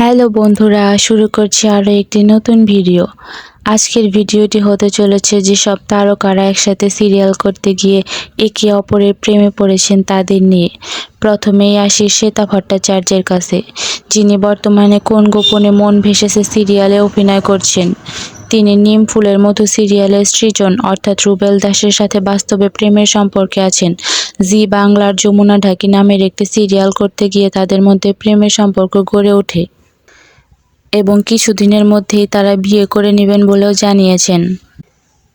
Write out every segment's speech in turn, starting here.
Hello বন্ধুরা, শুরু করছি আরও একটি নতুন ভিডিও। আজকের ভিডিওটি হতে চলেছে যেসব তারকারা একসাথে সিরিয়াল করতে গিয়ে একে অপরের প্রেমে পড়েছেন তাদের নিয়ে। প্রথমেই আসি শ্বেতা ভট্টাচার্যের কাছে, যিনি বর্তমানে কোন গোপনে মন ভেসেছে সিরিয়ালে অভিনয় করছেন। তিনি নিম ফুলের মতো সিরিয়ালের সৃজন, অর্থাৎ রুবেল দাসের সাথে বাস্তবে প্রেমের সম্পর্কে আছেন। জি বাংলার যমুনা ঢাকি নামের একটি সিরিয়াল করতে গিয়ে তাদের মধ্যে প্রেমের সম্পর্ক গড়ে ওঠে। এবং কিছুদিনের মধ্যেই তারা বিয়ে করে নেবেন বলেও জানিয়েছেন।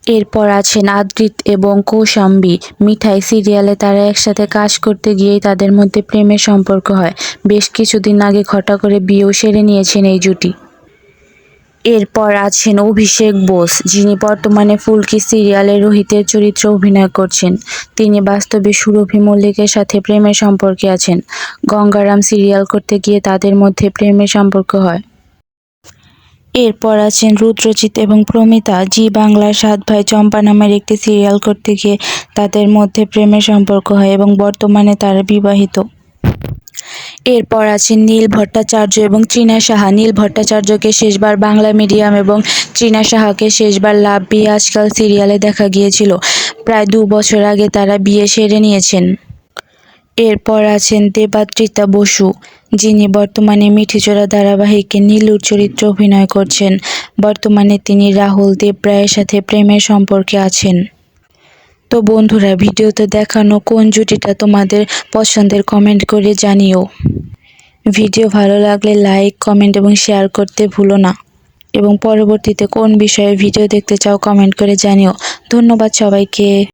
এরপর আছেন আদ্রিত এবং কৌশাম্বী। মিঠাই সিরিয়ালে তারা একসাথে কাজ করতে গিয়েই তাদের মধ্যে প্রেমের সম্পর্ক হয়। বেশ কিছুদিন আগে ঘটা করে বিয়েও সেরে নিয়েছেন এই জুটি। এরপর আছেন অভিষেক বোস, যিনি বর্তমানে ফুলকি সিরিয়ালে রোহিতের চরিত্রে অভিনয় করছেন। তিনি বাস্তবে সুরভি মল্লিকের সাথে প্রেমের সম্পর্কে আছেন। গঙ্গারাম সিরিয়াল করতে গিয়ে তাদের মধ্যে প্রেমের সম্পর্ক হয়। এরপর আছেন রুদ্রজিৎ এবং প্রমিতা। জি বাংলার সাত ভাই চম্পা নামের একটি সিরিয়াল করতে গিয়ে তাদের মধ্যে প্রেমের সম্পর্ক হয় এবং বর্তমানে তারা বিবাহিত। এরপর আছেন নীল ভট্টাচার্য এবং ট্রিনা সাহা। নীল ভট্টাচার্যকে শেষবার বাংলা মিডিয়াম এবং ট্রিনা সাহাকে শেষবার লাভ বিয়ে আজকাল সিরিয়ালে দেখা গিয়েছিল। প্রায় দু বছর আগে তারা বিয়ে সেরে নিয়েছেন। এরপর আছেন দেবাত্রিতা বসু, যিনি বর্তমানে মিঠিচোরা ধারাবাহিকে নীলুর চরিত্রে অভিনয় করছেন। বর্তমানে তিনি রাহুল দেবরায়ের সাথে প্রেমের সম্পর্কে আছেন। তো বন্ধুরা, ভিডিওতে দেখানো কোন জুটিটা তোমাদের পছন্দের কমেন্ট করে জানিও। ভিডিও ভালো লাগলে লাইক, কমেন্ট এবং শেয়ার করতে ভুলো না। এবং পরবর্তীতে কোন বিষয়ে ভিডিও দেখতে চাও কমেন্ট করে জানিও। ধন্যবাদ সবাইকে।